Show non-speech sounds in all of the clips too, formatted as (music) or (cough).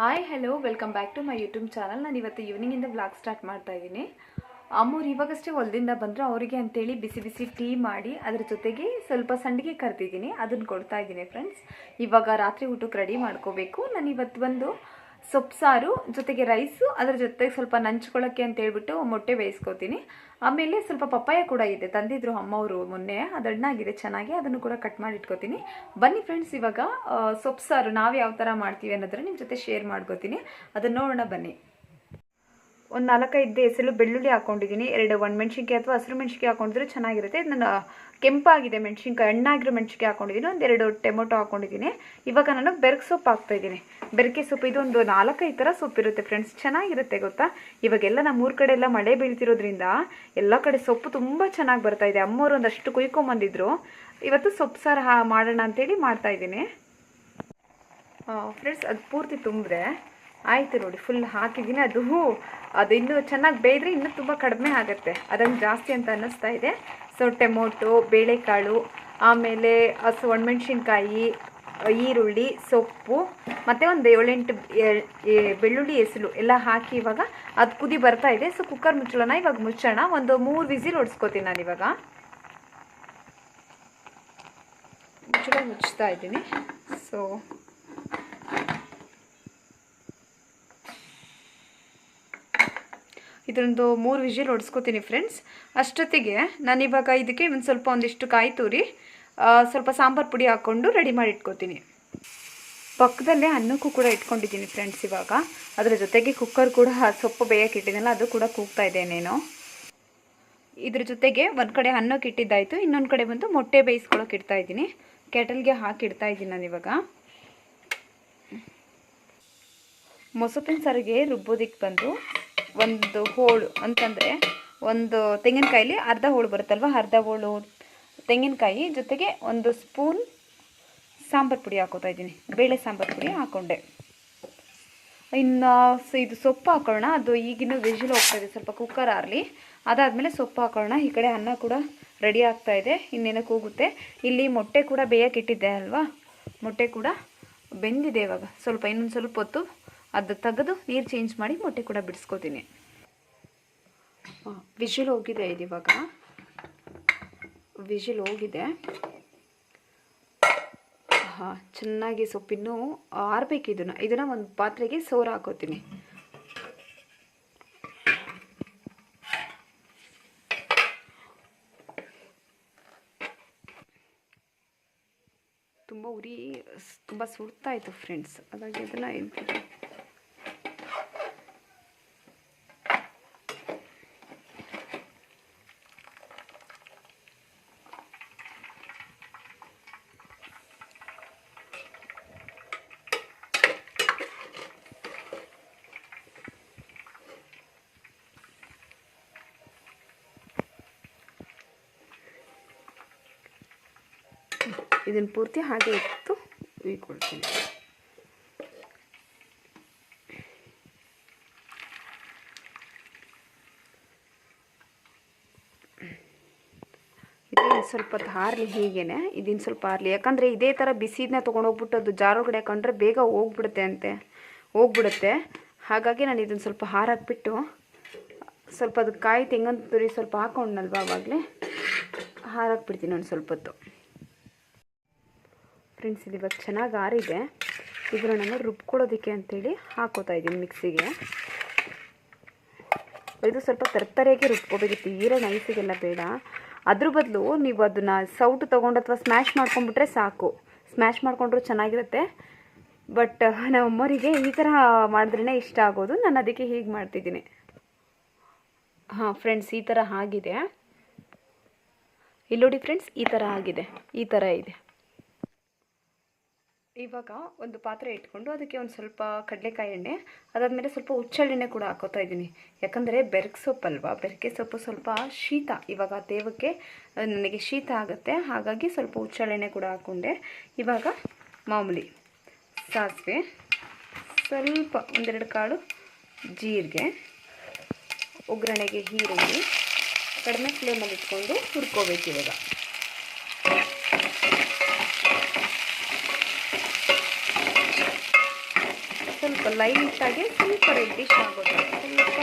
Hi hello welcome back to my YouTube channel ನಾನು ಇವತ್ತು ಈವ್ನಿಂಗಿಂದ vlog start ಮಾಡ್ತಾ ಇದ್ದೀನಿ. ಅಮ್ಮವ್ರು ಇವಾಗಷ್ಟೇ ಹೊಲದಿಂದ ಬಂದರು, ಅವರಿಗೆ ಅಂತೇಳಿ ಬಿಸಿ ಬಿಸಿ ಟೀ ಮಾಡಿ, ಅದ್ರ ಜೊತೆಗೆ ಸ್ವಲ್ಪ ಸಂಡಿಗೆ ಕರೆದಿದ್ದೀನಿ ಅದನ್ನು ಕೊಡ್ತಾ ಇದ್ದೀನಿ ಫ್ರೆಂಡ್ಸ್ ಇವಾಗ ರಾತ್ರಿ ಊಟಕ್ಕೆ ರೆಡಿ ಮಾಡ್ಕೋಬೇಕು. ನಾನು ಇವತ್ತು ಬಂದು ಸೊಪ್ಪು ಸಾರು ಜೊತೆಗೆ ರೈಸು, ಅದ್ರ ಜೊತೆಗೆ ಸ್ವಲ್ಪ ನಂಚ್ಕೊಳ್ಳೋಕ್ಕೆ ಅಂತ ಹೇಳ್ಬಿಟ್ಟು ಮೊಟ್ಟೆ ಬೇಯಿಸ್ಕೊತೀನಿ. ಆಮೇಲೆ ಸ್ವಲ್ಪ ಪಪ್ಪಾಯ ಕೂಡ ಇದೆ. ತಂದಿದ್ರು ಅಮ್ಮವರು ಮೊನ್ನೆ. ಅದು ಚೆನ್ನಾಗಿ. ಅದನ್ನು ಕೂಡ ಕಟ್ ಮಾಡಿ ಇಟ್ಕೋತೀನಿ. ಬನ್ನಿ ಫ್ರೆಂಡ್ಸ್ ಇವಾಗ ಸೊಪ್ಪು ಸಾರು ನಾವು ಯಾವ ಥರ ಮಾಡ್ತೀವಿ ಅನ್ನೋದನ್ನು ನಿಮ್ಮ ಜೊತೆ ಶೇರ್ ಮಾಡ್ಕೋತೀನಿ. ಅದನ್ನು ನೋಡೋಣ ಬನ್ನಿ. ಒಂದು ನಾಲ್ಕೈದು ಹೆಸರು ಬೆಳ್ಳುಳ್ಳಿ ಹಾಕೊಂಡಿದ್ದೀನಿ. ಎರಡು ಒಣಮೆಣ್ಸಿನ್ಕಾಯಿ ಅಥವಾ ಹಸಿರು ಮೆಣಸಿನ್ಕಾಯಿ ಹಾಕೊಂಡಿದ್ರೆ ಚೆನ್ನಾಗಿರುತ್ತೆ. ಇದು ನನ್ನ ಕೆಂಪಾಗಿದೆ ಮೆಣಸಿನ್ಕಾಯಿ, ಹಣ್ಣಾಗಿರೋ ಮೆಣಸಿನ್ಕಾಯಿ ಹಾಕೊಂಡಿದ್ದೀನಿ. ಒಂದೆರಡು ಟೊಮೊಟೊ ಹಾಕೊಂಡಿದ್ದೀನಿ. ಇವಾಗ ನಾನು ಬೆರ್ಕ್ ಸೊಪ್ಪು ಹಾಕ್ತಾ ಇದ್ದೀನಿ ಬೆರಕೆ ಸೊಪ್ಪು, ಇದೊಂದು ನಾಲ್ಕೈದು ಥರ ಸೊಪ್ಪಿರುತ್ತೆ ಫ್ರೆಂಡ್ಸ್. ಚೆನ್ನಾಗಿರುತ್ತೆ ಗೊತ್ತಾ? ಇವಾಗೆಲ್ಲ ನಮ್ಮ ಊರ ಕಡೆ ಎಲ್ಲ ಮಳೆ ಬೀಳ್ತಿರೋದ್ರಿಂದ ಎಲ್ಲ ಕಡೆ ಸೊಪ್ಪು ತುಂಬ ಚೆನ್ನಾಗಿ ಬರ್ತಾ ಇದೆ. ಅಮ್ಮವರು ಒಂದಷ್ಟು ಕುಯ್ಕೊಂಬಂದಿದ್ರು. ಇವತ್ತು ಸೊಪ್ಪು ಸಾರು ಮಾಡೋಣ ಅಂತೇಳಿ ಮಾಡ್ತಾಯಿದ್ದೀನಿ ಫ್ರೆಂಡ್ಸ್, ಅದು ಪೂರ್ತಿ ತುಂಬಿದ್ರೆ ಆಯಿತು ನೋಡಿ ಫುಲ್ ಹಾಕಿದ್ದೀನಿ. ಅದು ಹೂ, ಅದು ಇನ್ನೂ ಚೆನ್ನಾಗಿ ಬೇಯಿದ್ರೆ ಇನ್ನೂ ತುಂಬ ಕಡಿಮೆ ಆಗುತ್ತೆ. ಅದನ್ನು ಜಾಸ್ತಿ ಅಂತ ಅನ್ನಿಸ್ತಾ ಇದೆ. ಸೊ ಟೊಮೊಟೊ, ಬೇಳೆಕಾಳು, ಆಮೇಲೆ ಹಸು, ಒಣಮೆಣ್ಸಿನ್ಕಾಯಿ, ಈರುಳ್ಳಿ, ಸೊಪ್ಪು, ಮತ್ತು ಒಂದು ಏಳೆಂಟು ಬೆಳ್ಳುಳ್ಳಿ ಹೆಸರು ಎಲ್ಲ ಹಾಕಿ ಇವಾಗ ಅದು ಕುದಿ ಬರ್ತಾ ಇದೆ. ಸೊ ಕುಕ್ಕರ್ ಮುಚ್ಚೋಣ ಇವಾಗ ಮುಚ್ಚೋಣ. ಒಂದು ಮೂರು ವಿಸಿಲ್ ಹೊಡ್ಸ್ಕೊತೀನಿ ನಾನು ಇವಾಗ. ಮುಚ್ಚಳ ಮುಚ್ತಾ ಇದ್ದೀನಿ. ಸೊ ಇದೊಂದು ಮೂರು ವಿಜಿಲ್ ಹೊಡ್ಸ್ಕೊತೀನಿ ಫ್ರೆಂಡ್ಸ್ ಅಷ್ಟೊತ್ತಿಗೆ ನಾನಿವಾಗ ಇದಕ್ಕೆ ಒಂದು ಸ್ವಲ್ಪ ಒಂದಿಷ್ಟು ಕಾಯಿ ತುರಿ ಸ್ವಲ್ಪ ಸಾಂಬಾರು ಪುಡಿ ಹಾಕ್ಕೊಂಡು ರೆಡಿ ಮಾಡಿ ಇಟ್ಕೋತೀನಿ. ಪಕ್ಕದಲ್ಲೇ ಅನ್ನಕ್ಕೂ ಕೂಡ ಇಟ್ಕೊಂಡಿದ್ದೀನಿ ಫ್ರೆಂಡ್ಸ್ ಇವಾಗ. ಅದರ ಜೊತೆಗೆ ಕುಕ್ಕರ್ ಕೂಡ ಸೊಪ್ಪು ಬೇಯಕ್ಕೆ ಇಟ್ಟಿದ್ದೆಲ್ಲ ಅದು ಕೂಡ ಕೂಗ್ತಾ ಇದೆ ಇನ್ನೇನು. ಇದ್ರ ಜೊತೆಗೆ ಒಂದು ಕಡೆ ಅನ್ನಕ್ಕೆ ಇಟ್ಟಿದ್ದಾಯಿತು, ಇನ್ನೊಂದು ಕಡೆ ಬಂದು ಮೊಟ್ಟೆ ಬೇಯಿಸ್ಕೊಳಕ್ಕೆ ಇಡ್ತಾ ಇದ್ದೀನಿ. ಕೆಟಲ್ಗೆ ಹಾಕಿ ಇಡ್ತಾ ಇದ್ದೀನಿ ನಾನು ಇವಾಗ. ಮೊಸಪಿನ ಸಾರಿಗೆ ರುಬ್ಬೋದಿಕ್ಕೆ ಬಂದು ಒಂದು ಹೋಳು ಅಂತಂದರೆ ಒಂದು ತೆಂಗಿನಕಾಯಿಲಿ ಅರ್ಧ ಹೋಳು ಬರುತ್ತಲ್ವ? ಅರ್ಧ ಹೋಳು ತೆಂಗಿನಕಾಯಿ ಜೊತೆಗೆ ಒಂದು ಸ್ಪೂನ್ ಸಾಂಬಾರು ಪುಡಿ ಹಾಕೋತಾ ಇದ್ದೀನಿ. ಬೇಳೆ ಸಾಂಬಾರು ಪುಡಿ ಹಾಕ್ಕೊಂಡೆ ಇನ್ನು ಇದು ಸೊಪ್ಪು ಹಾಕೊಳ್ಳೋಣ. ಅದು ಈಗಿನ ವಿಜಿಲ್ ಹೋಗ್ತಾ ಇದೆ. ಸ್ವಲ್ಪ ಕುಕ್ಕರ್ ಆರಲಿ. ಅದಾದಮೇಲೆ ಸೊಪ್ಪು ಹಾಕೊಳ್ಳೋಣ. ಈ ಕಡೆ ಅನ್ನ ಕೂಡ ರೆಡಿ ಆಗ್ತಾ ಇದೆ. ಇನ್ನೇನೋ ಕೂಗುತ್ತೆ ಇಲ್ಲಿ ಮೊಟ್ಟೆ ಕೂಡ ಬೇಯಕ್ಕೆ ಇಟ್ಟಿದ್ದೆ ಅಲ್ವಾ? ಮೊಟ್ಟೆ ಕೂಡ ಬೆಂದಿದೆ ಇವಾಗ. ಸ್ವಲ್ಪ ಇನ್ನೊಂದು ಸ್ವಲ್ಪ ಹೊತ್ತು ಅದು ತೆಗೆದು ನೀರು ಚೇಂಜ್ ಮಾಡಿ ಮೊಟ್ಟೆ ಕೂಡ ಬಿಡಿಸ್ಕೋತೀನಿ. ವಿಜಿಲ್ ಹೋಗಿದೆ ಇದು ಇವಾಗ ವಿಜಿಲ್ ಹೋಗಿದೆ. ಹಾಂ, ಚೆನ್ನಾಗಿ ಸೊಪ್ಪಿನ್ನು ಆರ್ಬೇಕು ಇದನ್ನು ಇದನ್ನು ಒಂದು ಪಾತ್ರೆಗೆ ಸೋರು ಹಾಕೋತೀನಿ. ತುಂಬ ಉರಿ ತುಂಬ ಸುರ್ತಾಯಿತು ಫ್ರೆಂಡ್ಸ್. ಹಾಗಾಗಿ ಅದನ್ನು ಇದನ್ನು ಪೂರ್ತಿ ಹಾಗೆ ಇಟ್ಟು ಹುಯ್ಕೊಳ್ತೀನಿ. ಇದು ಸ್ವಲ್ಪ ಹಾರ್ಲಿ ಹೀಗೇನೆ, ಇದನ್ನು ಸ್ವಲ್ಪ ಹಾರಲಿ ಯಾಕಂದರೆ ಇದೇ ಥರ ಬಿಸಿದನ್ನ ತೊಗೊಂಡೋಗ್ಬಿಟ್ಟು ಅದು ಜಾರೊಳಗಡೆ ಹಾಕೊಂಡ್ರೆ ಬೇಗ ಹೋಗ್ಬಿಡುತ್ತೆ ಅಂತೆ, ಹೋಗ್ಬಿಡುತ್ತೆ. ಹಾಗಾಗಿ ನಾನು ಇದನ್ನು ಸ್ವಲ್ಪ ಹಾರಾಕ್ಬಿಟ್ಟು ಸ್ವಲ್ಪ ಅದು ಕಾಯಿ ತೆಂಗಿನ ತುರಿ ಸ್ವಲ್ಪ ಹಾಕೊಂಡ್ನಲ್ವಾ ಆವಾಗಲೇ ಹಾರಾಕ್ಬಿಡ್ತೀನಿ ಒಂದು ಸ್ವಲ್ಪ ಹೊತ್ತು ಫ್ರೆಂಡ್ಸ್ ಇದು ಇವಾಗ ಚೆನ್ನಾಗಿ ಆರಿದೆ. ಇದನ್ನು ನಾನು ರುಬ್ಕೊಳ್ಳೋದಕ್ಕೆ ಅಂತೇಳಿ ಹಾಕೋತಾ ಇದ್ದೀನಿ ಮಿಕ್ಸಿಗೆ. ಇದು ಸ್ವಲ್ಪ ತರ್ತರೆಗೆ ರುಬ್ಕೋಬೇಕು ತೀರಾ ನೈಸಿಗೆಲ್ಲ ಬೇಡ. ಅದ್ರ ಬದಲು ನೀವು ಅದನ್ನು ಸೌಟು ತೊಗೊಂಡು ಅಥವಾ ಸ್ಮ್ಯಾಶ್ ಮಾಡ್ಕೊಂಡ್ಬಿಟ್ರೆ ಸಾಕು. ಸ್ಮ್ಯಾಶ್ ಮಾಡಿಕೊಂಡ್ರೂ ಚೆನ್ನಾಗಿರುತ್ತೆ. ಬಟ್ ನಮ್ಮಮ್ಮರಿಗೆ ಈ ಥರ ಮಾಡಿದ್ರೇ ಇಷ್ಟ ಆಗೋದು. ನಾನು ಅದಕ್ಕೆ ಹೀಗೆ ಮಾಡ್ತಿದ್ದೀನಿ. ಹಾಂ, ಫ್ರೆಂಡ್ಸ್, ಈ ಥರ ಆಗಿದೆ. ಇಲ್ಲಿ ನೋಡಿ ಫ್ರೆಂಡ್ಸ್, ಈ ಥರ ಆಗಿದೆ. ಈ ಥರ ಇದೆ. ಇವಾಗ ಒಂದು ಪಾತ್ರೆ ಇಟ್ಕೊಂಡು ಅದಕ್ಕೆ ಒಂದು ಸ್ವಲ್ಪ ಕಡಲೆಕಾಯಿ ಎಣ್ಣೆ, ಅದಾದಮೇಲೆ ಸ್ವಲ್ಪ ಹುಚ್ಚೆಳ್ಳೆಣ್ಣೆ ಕೂಡ ಹಾಕೋತಾ ಇದ್ದೀನಿ. ಯಾಕಂದರೆ ಬೆರಕೆ ಸೊಪ್ಪು ಅಲ್ವಾ? ಬೆರಕೆ ಸೊಪ್ಪು ಸ್ವಲ್ಪ ಶೀತ. ಇವಾಗ ದೇವಕ್ಕೆ ನನಗೆ ಶೀತ ಆಗುತ್ತೆ. ಹಾಗಾಗಿ ಸ್ವಲ್ಪ ಹುಚ್ಚೆಳ್ಳೆಣ್ಣೆ ಕೂಡ ಹಾಕ್ಕೊಂಡೆ ಇವಾಗ ಮಾಮೂಲಿ ಸಾಸಿವೆ, ಸ್ವಲ್ಪ ಒಂದೆರಡು ಕಾಳು ಜೀರಿಗೆ, ಒಗ್ಗರಣೆಗೆ ಈರುಳ್ಳಿ ಕಡಿಮೆ ಫ್ಲೇಮಲ್ಲಿ ಇಟ್ಕೊಂಡು ಹುರ್ಕೋಬೇಕು ಇವಾಗ. ಲೈಟಾಗಿ ಸ್ವಲ್ಪ ರೆಡ್ಡಿಶ್ ಆಗೋದು. ಸ್ವಲ್ಪ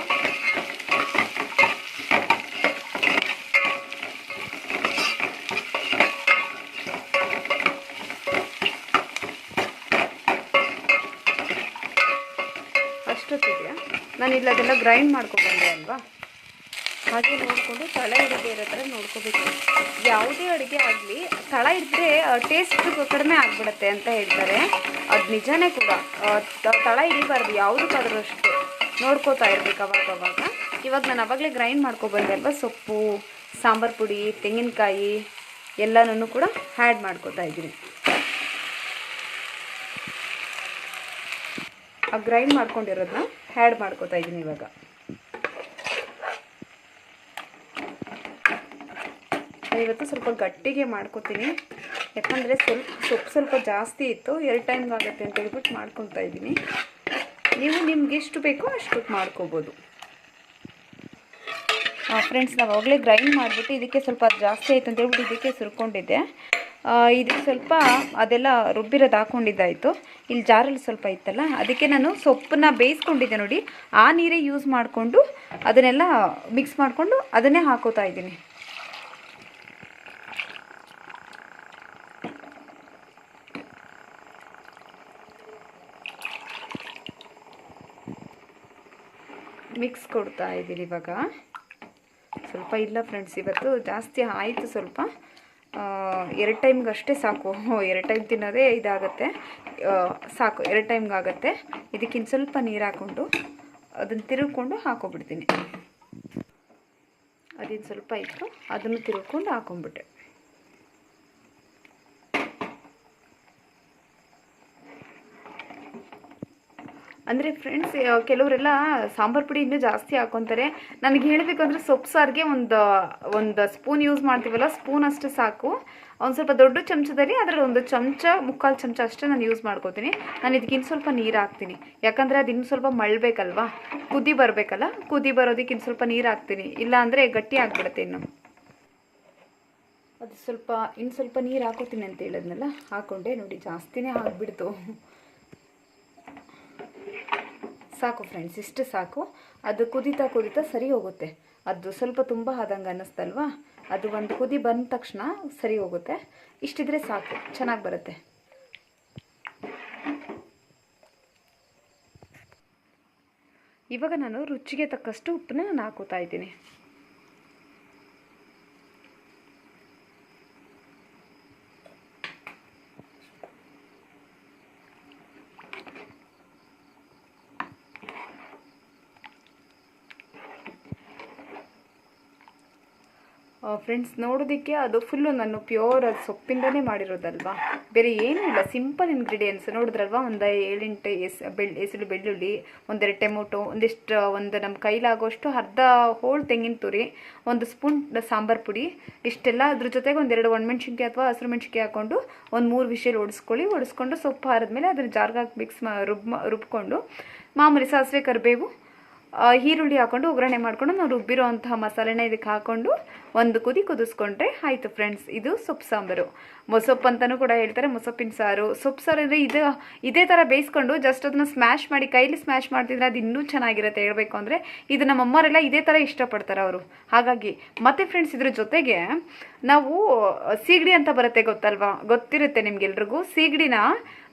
ಅಷ್ಟೊತ್ತಿದೆಯಾ? ನಾನು ಇಲ್ಲ ಅದೆಲ್ಲ ಗ್ರೈಂಡ್ ಅಲ್ವಾ ಹಾಗೆ ನೋಡಿಕೊಂಡು ತಳ ಹಿಡಿದೇ ಇರೋ ಥರ ನೋಡ್ಕೋಬೇಕು. ಯಾವುದೇ ಅಡುಗೆ ಆಗಲಿ, ತಳ ಇದ್ದರೆ ಟೇಸ್ಟ್ ಕಡಿಮೆ ಆಗಿಬಿಡುತ್ತೆ ಅಂತ ಹೇಳ್ತಾರೆ. ಅದು ನಿಜನೇ ಕೂಡ ತಳ ಹಿಡಿಬಾರ್ದು, ಯಾವುದಕ್ಕಾದ್ರೂ ಅಷ್ಟೇ. ನೋಡ್ಕೋತಾ ಇರ್ಬೇಕು ಅವಾಗ ಅವಾಗ. ಇವಾಗ ನಾನು ಅವಾಗಲೇ ಗ್ರೈಂಡ್ ಮಾಡ್ಕೊಬಂದೆ ಅಲ್ವಾ? ಸೊಪ್ಪು, ಸಾಂಬಾರು ಪುಡಿ, ತೆಂಗಿನಕಾಯಿ ಎಲ್ಲನೂ ಕೂಡ ಆ್ಯಡ್ ಮಾಡ್ಕೋತಾ ಇದ್ದೀನಿ. ಆ ಗ್ರೈಂಡ್ ಮಾಡ್ಕೊಂಡಿರೋದನ್ನ ಆ್ಯಡ್ ಮಾಡ್ಕೋತಾ ಇದ್ದೀನಿ ಇವಾಗ. ಇವತ್ತು ಸ್ವಲ್ಪ ಗಟ್ಟಿಗೆ ಮಾಡ್ಕೊತೀನಿ. ಯಾಕಂದರೆ ಸ್ವಲ್ಪ ಸೊಪ್ಪು ಸ್ವಲ್ಪ ಜಾಸ್ತಿ ಇತ್ತು. ಎರಡು ಟೈಮ್ಗೆ ಆಗುತ್ತೆ ಅಂತ ಹೇಳ್ಬಿಟ್ಟು ಮಾಡ್ಕೊತಾ ಇದ್ದೀನಿ. ನೀವು ನಿಮ್ಗೆ ಎಷ್ಟು ಬೇಕೋ ಅಷ್ಟು ಮಾಡ್ಕೋಬೋದು. ಫ್ರೆಂಡ್ಸ್ ನಾವು ಅವಾಗಲೇ ಗ್ರೈಂಡ್ ಮಾಡಿಬಿಟ್ಟು ಇದಕ್ಕೆ ಸ್ವಲ್ಪ ಜಾಸ್ತಿ ಆಯಿತು ಅಂತ ಹೇಳ್ಬಿಟ್ಟು ಇದಕ್ಕೆ ಸುರ್ಕೊಂಡಿದ್ದೆ. ಇದಕ್ಕೆ ಸ್ವಲ್ಪ ಅದೆಲ್ಲ ರುಬ್ಬಿರೋದು ಹಾಕ್ಕೊಂಡಿದ್ದಾಯಿತು ಇಲ್ಲಿ ಜಾರಲ್ಲಿ ಸ್ವಲ್ಪ ಇತ್ತಲ್ಲ, ಅದಕ್ಕೆ ನಾನು ಸೊಪ್ಪನ್ನ ಬೇಯಿಸ್ಕೊಂಡಿದ್ದೆ ನೋಡಿ. ಆ ನೀರೇ ಯೂಸ್ ಮಾಡಿಕೊಂಡು ಅದನ್ನೆಲ್ಲ ಮಿಕ್ಸ್ ಮಾಡಿಕೊಂಡು ಅದನ್ನೇ ಹಾಕೋತಾ ಇದ್ದೀನಿ. ಮಿಕ್ಸ್ ಕೊಡ್ತಾ ಇದ್ದೀನಿ ಇವಾಗ. ಸ್ವಲ್ಪ ಇಲ್ಲ ಫ್ರೆಂಡ್ಸ್ ಇವತ್ತು ಜಾಸ್ತಿ ಆಯಿತು ಸ್ವಲ್ಪ. ಎರಡು ಟೈಮ್ಗೆ ಅಷ್ಟೇ ಸಾಕು. (laughs) ಎರಡು ಟೈಮ್ ತಿನ್ನೋದೇ ಇದಾಗುತ್ತೆ. ಸಾಕು, ಎರಡು ಟೈಮ್ಗೆ ಆಗುತ್ತೆ. ಇದಕ್ಕಿಂತ ಸ್ವಲ್ಪ ನೀರು ಹಾಕ್ಕೊಂಡು ಅದನ್ನು ತಿರುಗ್ಕೊಂಡು ಹಾಕೊಬಿಡ್ತೀನಿ. ಅದಿನ್ನು ಸ್ವಲ್ಪ ಇತ್ತು ಅದನ್ನು ತಿರುಗ್ಕೊಂಡು ಹಾಕೊಂಡ್ಬಿಟ್ಟೆ. ಅಂದರೆ ಫ್ರೆಂಡ್ಸ್ ಕೆಲವರೆಲ್ಲ ಸಾಂಬಾರು ಪುಡಿ ಇನ್ನೂ ಜಾಸ್ತಿ ಹಾಕೊತಾರೆ. ನನಗೆ ಹೇಳಬೇಕು ಅಂದರೆ ಸೊಪ್ಪು ಸಾರಿಗೆ ಒಂದು ಒಂದು ಸ್ಪೂನ್ ಯೂಸ್ ಮಾಡ್ತೀವಲ್ಲ ಸ್ಪೂನ್ ಅಷ್ಟು ಸಾಕು. ಒಂದು ಸ್ವಲ್ಪ ದೊಡ್ಡ ಚಮಚದಲ್ಲಿ ಅದರಲ್ಲಿ ಒಂದು ಚಮಚ, ಮುಕ್ಕಾಲು ಚಮಚ ಅಷ್ಟೇ ನಾನು ಯೂಸ್ ಮಾಡ್ಕೋತೀನಿ. ನಾನು ಇದಕ್ಕೆ ಇನ್ನು ಸ್ವಲ್ಪ ನೀರು ಹಾಕ್ತೀನಿ. ಯಾಕಂದರೆ ಅದು ಇನ್ನು ಸ್ವಲ್ಪ ಮಳ್ಬೇಕಲ್ವಾ? ಕುದಿ ಬರಬೇಕಲ್ಲ? ಕುದಿ ಬರೋದಕ್ಕೆ ಇನ್ನು ಸ್ವಲ್ಪ ನೀರು ಹಾಕ್ತೀನಿ. ಇಲ್ಲ ಅಂದರೆ ಗಟ್ಟಿ ಆಗ್ಬಿಡುತ್ತೆ ಇನ್ನು. ಅದು ಸ್ವಲ್ಪ, ಇನ್ನು ಸ್ವಲ್ಪ ನೀರು ಹಾಕೋತೀನಿ ಅಂತ ಹೇಳಿದ್ನಲ್ಲ ಹಾಕ್ಕೊಂಡೆ ನೋಡಿ, ಜಾಸ್ತಿನೇ ಆಗಿಬಿಡ್ತು. ಸಾಕು ಫ್ರೆಂಡ್ಸ್ ಇಷ್ಟು ಸಾಕು. ಅದು ಕುದೀತಾ ಕುದೀತಾ ಸರಿ ಹೋಗುತ್ತೆ. ಅದು ಸ್ವಲ್ಪ ತುಂಬ ಆದಂಗೆ ಅನ್ನಿಸ್ತಲ್ವಾ? ಅದು ಒಂದು ಕುದಿ ಬಂದ ತಕ್ಷಣ ಸರಿ ಹೋಗುತ್ತೆ. ಇಷ್ಟಿದ್ರೆ ಸಾಕು, ಚೆನ್ನಾಗಿ ಬರುತ್ತೆ. ಇವಾಗ ನಾನು ರುಚಿಗೆ ತಕ್ಕಷ್ಟು ಉಪ್ಪನ್ನ ನಾನು ಹಾಕೋತಾ ಇದ್ದೀನಿ. ಫ್ರೆಂಡ್ಸ್ ನೋಡೋದಕ್ಕೆ ಅದು ಫುಲ್ಲು ನಾನು ಪ್ಯೂರ್ ಅದು ಸೊಪ್ಪಿಂದನೇ ಮಾಡಿರೋದಲ್ವಾ? ಬೇರೆ ಏನೂ ಇಲ್ಲ ಸಿಂಪಲ್ ಇಂಗ್ರೀಡಿಯೆಂಟ್ಸ್ ನೋಡಿದ್ರಲ್ವಾ? ಒಂದು ಏಳೆಂಟು ಎಸ್, ಬೆಳ್, ಹೆಸರು ಬೆಳ್ಳುಳ್ಳಿ, ಒಂದೆರಡು ಟೊಮೊಟೊ, ಒಂದಿಷ್ಟು, ಒಂದು ನಮ್ಮ ಕೈಲಾಗೋಷ್ಟು ಅರ್ಧ ಹೋಳು ತೆಂಗಿನ ತುರಿ, ಒಂದು ಸ್ಪೂನ್ ಸಾಂಬಾರು ಪುಡಿ, ಇಷ್ಟೆಲ್ಲ ಅದ್ರ ಜೊತೆಗೆ ಒಂದೆರಡು ಒಣಮೆಣ್ಸಿನ್ಕಾಯಿ ಅಥವಾ ಹಸಿರು ಮೆಣಸಿನ್ಕಾಯಿ ಹಾಕ್ಕೊಂಡು ಒಂದು ಮೂರು ವಿಷಲ್ ಓಡಿಸ್ಕೊಳ್ಳಿ ಓಡಿಸ್ಕೊಂಡು ಸೊಪ್ಪು ಹಾರಿದ್ಮೇಲೆ ಅದನ್ನು ಜಾರ್ಗೆ ಹಾಕಿ ಮಿಕ್ಸ್ ಮಾ ರುಬ್ ರುಬ್ಕೊಂಡು ಮಾಮೂಲಿ ಸಾಸಿವೆ ಕರಿಬೇವು ಈರುಳ್ಳಿ ಹಾಕೊಂಡು ಒಗ್ಗರಣೆ ಮಾಡ್ಕೊಂಡು ನಾವು ರುಬ್ಬಿರೋ ಅಂತಹ ಮಸಾಲೆನ ಇದಕ್ಕೆ ಹಾಕೊಂಡು ಒಂದು ಕುದಿ ಕುದಿಸ್ಕೊಂಡ್ರೆ ಆಯಿತು ಫ್ರೆಂಡ್ಸ್ ಇದು ಸೊಪ್ಪು ಸಾಂಬಾರು. ಮೊಸೊಪ್ಪು ಅಂತಲೂ ಕೂಡ ಹೇಳ್ತಾರೆ, ಮೊಸೊಪ್ಪಿನ ಸಾರು. ಸೊಪ್ಪು ಸಾರು ಅಂದರೆ ಇದು, ಇದೇ ಥರ ಬೇಯಿಸ್ಕೊಂಡು ಜಸ್ಟ್ ಅದನ್ನ ಸ್ಮ್ಯಾಶ್ ಮಾಡಿ, ಕೈಲಿ ಸ್ಮ್ಯಾಶ್ ಮಾಡ್ತಿದ್ರೆ ಅದು ಇನ್ನೂ ಚೆನ್ನಾಗಿರುತ್ತೆ ಹೇಳಬೇಕು ಅಂದರೆ, ಇದು ನಮ್ಮ ಅಮ್ಮರೆಲ್ಲ ಇದೇ ಥರ ಇಷ್ಟಪಡ್ತಾರೆ ಅವರು. ಹಾಗಾಗಿ, ಮತ್ತೆ ಫ್ರೆಂಡ್ಸ್ ಇದ್ರ ಜೊತೆಗೆ ನಾವು ಸೀಗಡಿ ಅಂತ ಬರುತ್ತೆ ಗೊತ್ತಲ್ವಾ? ಗೊತ್ತಿರುತ್ತೆ ನಿಮ್ಗೆಲ್ರಿಗೂ. ಸೀಗಡಿನ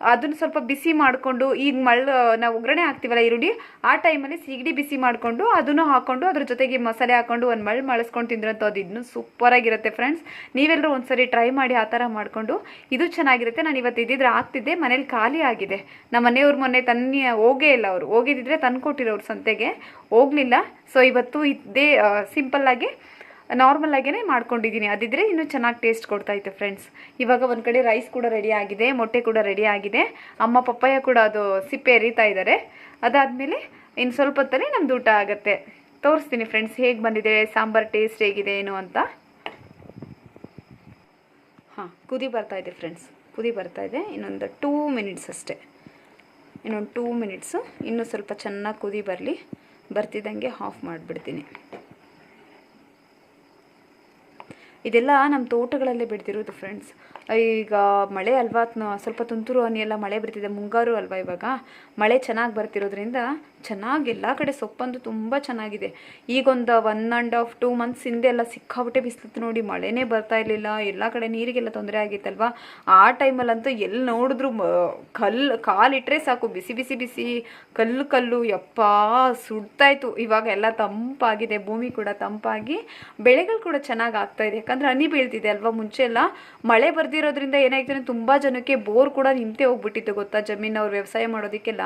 ಅದನ್ನ ಸ್ವಲ್ಪ ಬಿಸಿ ಮಾಡಿಕೊಂಡು, ಈಗ ಮಳ್ಳ ನಾವು ಒಗ್ಗರಣೆ ಹಾಕ್ತೀವಲ್ಲ ಈರುಳ್ಳಿ, ಆ ಟೈಮಲ್ಲಿ ಸೀಗಡಿ ಬಿಸಿ ಮಾಡಿಕೊಂಡು ಅದನ್ನು ಹಾಕೊಂಡು, ಅದ್ರ ಜೊತೆಗೆ ಮಸಾಲೆ ಹಾಕೊಂಡು ಒಂದು ಮಳ್ಳು ಮಳಸ್ಕೊಂಡು ತಿಂದ್ರಂತೂ ಅದು ಇನ್ನೂ ಸೂಪರಾಗಿರುತ್ತೆ ಫ್ರೆಂಡ್ಸ್. ನೀವೆಲ್ಲರೂ ಒಂದ್ಸರಿ ಟ್ರೈ ಮಾಡಿ ಆ ಥರ ಮಾಡಿಕೊಂಡು, ಇದು ಚೆನ್ನಾಗಿರುತ್ತೆ. ನಾನು ಇವತ್ತು ಇದ್ದಿದ್ರೆ ಆಗ್ತಿದ್ದೆ, ಮನೇಲಿ ಖಾಲಿ ಆಗಿದೆ. ನಮ್ಮ ಮನೆಯವ್ರ ಮೊನ್ನೆ ತನ್ನಿ, ಹೋಗೇ ಇಲ್ಲ ಅವರು. ಹೋಗಿದ್ದಿದ್ರೆ ತಂದು ಕೊಟ್ಟಿರೋರು ಸಂತೆಗೆ. ಹೋಗಲಿಲ್ಲ. ಸೊ, ಇವತ್ತು ಇದ್ದೇ ಸಿಂಪಲ್ಲಾಗಿ ನಾರ್ಮಲ್ ಆಗೇ ಮಾಡ್ಕೊಂಡಿದ್ದೀನಿ. ಅದಿದ್ರೆ ಇನ್ನೂ ಚೆನ್ನಾಗಿ ಟೇಸ್ಟ್ ಕೊಡ್ತಾ ಇತ್ತು ಫ್ರೆಂಡ್ಸ್. ಇವಾಗ ಒಂದು ಕಡೆ ರೈಸ್ ಕೂಡ ರೆಡಿ ಆಗಿದೆ, ಮೊಟ್ಟೆ ಕೂಡ ರೆಡಿ ಆಗಿದೆ. ಅಮ್ಮ ಪಪ್ಪಾಯ ಕೂಡ ಅದು ಸಿಪ್ಪೆ ಎರಿತಾ ಇದ್ದಾರೆ ಅದಾದಮೇಲೆ ಇನ್ನು ಸ್ವಲ್ಪ ಹೊತ್ತಲ್ಲಿ ನಮ್ದು ಊಟ ಆಗುತ್ತೆ. ತೋರಿಸ್ತೀನಿ ಫ್ರೆಂಡ್ಸ್ ಹೇಗೆ ಬಂದಿದೆ, ಸಾಂಬಾರ್ ಟೇಸ್ಟ್ ಹೇಗಿದೆ, ಏನು ಅಂತ. ಹಾಂ, ಕುದಿ ಬರ್ತಾ ಇದೆ ಫ್ರೆಂಡ್ಸ್. ಕುದಿ ಬರ್ತಾ ಇದೆ. ಇನ್ನೊಂದು ಟೂ ಮಿನಿಟ್ಸ್ ಅಷ್ಟೇ. ಇನ್ನೊಂದು ಟೂ ಮಿನಿಟ್ಸು. ಇನ್ನೂ ಸ್ವಲ್ಪ ಚೆನ್ನಾಗಿ ಕುದಿ ಬರಲಿ. ಬರ್ತಿದ್ದಂಗೆ ಆಫ್ ಮಾಡಿಬಿಡ್ತೀನಿ. ಇದೆಲ್ಲ ನಮ್ಮ ತೋಟಗಳಲ್ಲೇ ಬೆಳೆದಿರೋದು ಫ್ರೆಂಡ್ಸ್ ಈಗ ಮಳೆ ಅಲ್ವಾ? ಸ್ವಲ್ಪ ತುಂತುರು ಹನಿ ಎಲ್ಲ ಮಳೆ ಬರ್ತಿದೆ, ಮುಂಗಾರು ಅಲ್ವಾ ಇವಾಗ? ಮಳೆ ಚೆನ್ನಾಗಿ ಬರ್ತಿರೋದ್ರಿಂದ ಚೆನ್ನಾಗಿ ಎಲ್ಲ ಕಡೆ ಸೊಪ್ಪಂದು ತುಂಬ ಚೆನ್ನಾಗಿದೆ. ಈಗೊಂದು one and half two months ಹಿಂದೆ ಎಲ್ಲ ಸಿಕ್ಕಾಬಿಟ್ಟೆ ಬಿಸ್ತಿತ್ತು ನೋಡಿ, ಮಳೆನೇ ಬರ್ತಾ ಇರಲಿಲ್ಲ. ಎಲ್ಲ ಕಡೆ ನೀರಿಗೆಲ್ಲ ತೊಂದರೆ ಆಗಿತ್ತಲ್ವಾ? ಆ ಟೈಮಲ್ಲಂತೂ ಎಲ್ಲಿ ನೋಡಿದ್ರು ಕಲ್ಲು ಕಾಲಿಟ್ರೆ ಸಾಕು. ಬಿಸಿ ಬಿಸಿ ಬಿಸಿ, ಕಲ್ಲು ಕಲ್ಲು. ಯಪ್ಪ ಸುಡ್ತಾಯಿತ್ತು ಇವಾಗ ಎಲ್ಲ ತಂಪಾಗಿದೆ. ಭೂಮಿ ಕೂಡ ತಂಪಾಗಿ. ಬೆಳೆಗಳು ಕೂಡ ಚೆನ್ನಾಗಿ ಆಗ್ತಾ ಇದೆ. ಯಾಕಂದ್ರೆ ಹನಿ ಬೀಳ್ತಿದೆ ಅಲ್ವಾ ಮುಂಚೆ ಎಲ್ಲ? ಮಳೆ ಬರ್ದಿರೋದ್ರಿಂದ ಏನಾಯ್ತು ತುಂಬ ಜನಕ್ಕೆ ಬೋರ್ ಕೂಡ ನಿಂತೇ ಹೋಗ್ಬಿಟ್ಟಿತ್ತು ಗೊತ್ತಾ ಜಮೀನ್ ಅವ್ರು ವ್ಯವಸಾಯ ಮಾಡೋದಕ್ಕೆಲ್ಲ.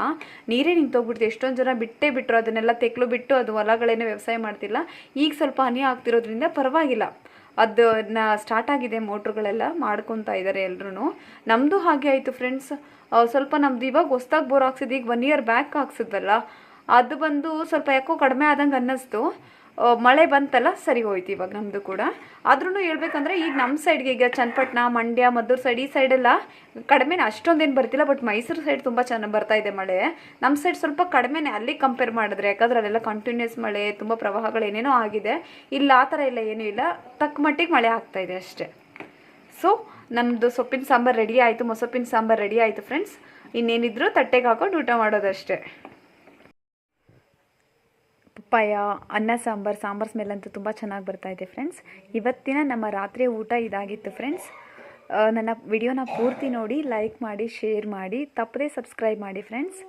ನೀರೇ ನಿಂತೋಗ್ಬಿಡ್ತು. ಎಷ್ಟೊಂದು ಜನ ಬಿಟ್ಟೇ ಬಿಟ್ಟರು ಅದನ್ನೆಲ್ಲ ತೆಕ್ಲು ಬಿಟ್ಟು ಅದು ಹೊಲಗಳೇನೇ ವ್ಯವಸಾಯ ಮಾಡ್ತಿಲ್ಲ. ಈಗ ಸ್ವಲ್ಪ ಹನಿ ಆಗ್ತಿರೋದ್ರಿಂದ ಪರವಾಗಿಲ್ಲ. ಅದನ್ನ ಸ್ಟಾರ್ಟ್ ಆಗಿದೆ ಮೋಟ್ರುಗಳೆಲ್ಲ ಮಾಡ್ಕೊತಾ ಇದ್ದಾರೆ ಎಲ್ಲರೂ ನಮ್ಮದು ಹಾಗೆ ಆಯಿತು ಫ್ರೆಂಡ್ಸ್ ಸ್ವಲ್ಪ ನಮ್ದು ಇವಾಗ ಹೊಸ್ದಾಗಿ ಬೋರ್ ಹಾಕ್ಸಿದ್ದು ಈಗ ಒನ್ ಇಯರ್ ಬ್ಯಾಕ್ ಹಾಕ್ಸಿದ್ವಲ್ಲ. ಅದು ಬಂದು ಸ್ವಲ್ಪ ಯಾಕೋ ಕಡಿಮೆ ಆದಂಗೆ ಅನ್ನಿಸ್ತು. ಮಳೆ ಬಂತಲ್ಲ, ಸರಿ ಹೋಯ್ತು ಇವಾಗ ನಮ್ಮದು ಕೂಡ. ಆದ್ರೂ ಹೇಳ್ಬೇಕಂದ್ರೆ ಈಗ ನಮ್ಮ ಸೈಡ್ಗೆ ಈಗ ಚನ್ನಪಟ್ಟಣ, ಮಂಡ್ಯ, ಮದ್ದೂರು ಸೈಡ್ ಈ ಸೈಡೆಲ್ಲ ಕಡಿಮೆನೇ ಅಷ್ಟೊಂದೇನು ಬರ್ತಿಲ್ಲ ಬಟ್ ಮೈಸೂರು ಸೈಡ್ ತುಂಬ ಚೆನ್ನಾಗಿ ಬರ್ತಾ ಇದೆ ಮಳೆ. ನಮ್ಮ ಸೈಡ್ ಸ್ವಲ್ಪ ಕಡಿಮೆನೇ, ಅಲ್ಲಿ ಕಂಪೇರ್ ಮಾಡಿದ್ರೆ, ಯಾಕಂದ್ರೆ ಅಲ್ಲೆಲ್ಲ ಕಂಟಿನ್ಯೂಸ್ ಮಳೆ, ತುಂಬ ಪ್ರವಾಹಗಳು ಏನೇನೋ ಆಗಿದೆ. ಇಲ್ಲ, ಆ ಥರ ಎಲ್ಲ ಏನೂ ಇಲ್ಲ. ತಕ್ಕ ಮಟ್ಟಿಗೆ ಮಳೆ ಆಗ್ತಾ ಇದೆ ಅಷ್ಟೇ. ಸೊ ನಮ್ಮದು ಸೊಪ್ಪಿನ ಸಾಂಬಾರು ರೆಡಿ ಆಯಿತು, ಮೊಸೊಪ್ಪಿನ ಸಾಂಬಾರು ರೆಡಿ ಆಯಿತು ಫ್ರೆಂಡ್ಸ್ ಇನ್ನೇನಿದ್ರು ತಟ್ಟೆಗೆ ಹಾಕೊಂಡು ಊಟ ಮಾಡೋದಷ್ಟೇ. ಪಪ್ಪಾಯ, ಅನ್ನ, ಸಾಂಬಾರು ಸಾಂಬಾರು ಸ್ಮೆಲ್ ಅಂತೂ ತುಂಬ ಚೆನ್ನಾಗಿ ಬರ್ತಾ ಇದೆ ಫ್ರೆಂಡ್ಸ್ ಇವತ್ತಿನ ನಮ್ಮ ರಾತ್ರಿ ಊಟ ಇದಾಗಿತ್ತು ಫ್ರೆಂಡ್ಸ್ ನನ್ನ ವಿಡಿಯೋನ ಪೂರ್ತಿ ನೋಡಿ ಲೈಕ್ ಮಾಡಿ ಶೇರ್ ಮಾಡಿ, ತಪ್ಪದೇ ಸಬ್ಸ್ಕ್ರೈಬ್ ಮಾಡಿ ಫ್ರೆಂಡ್ಸ್